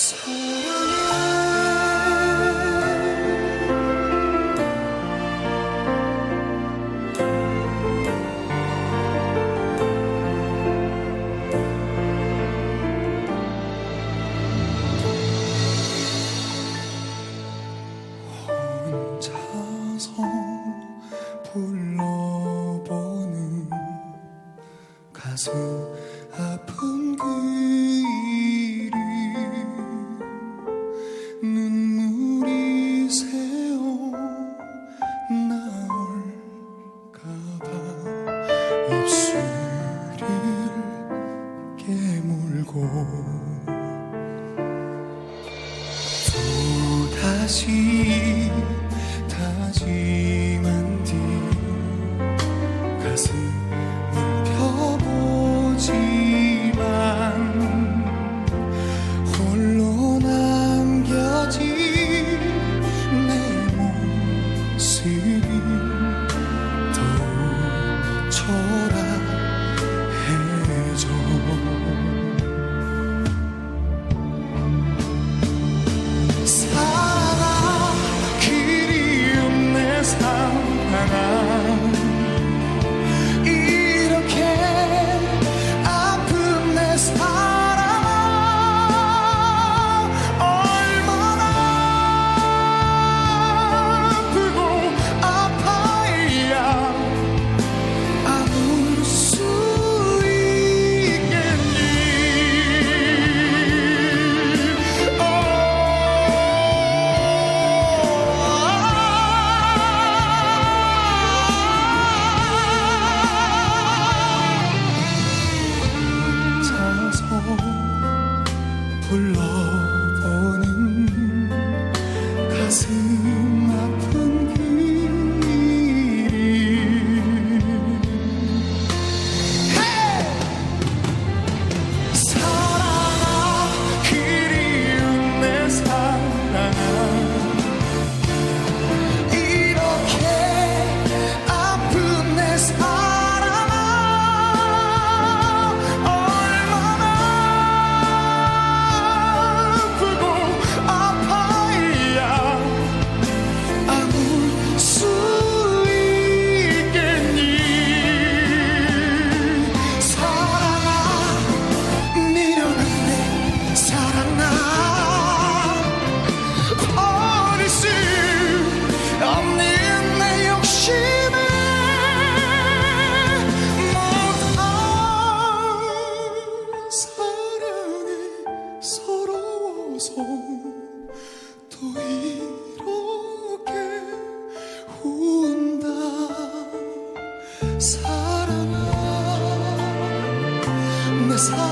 Sweet. 다시 다짐한 뒤 가슴은 펴보지만 홀로 남겨진 내 모습. 성도 이렇게 운다. 사랑아 내 사랑.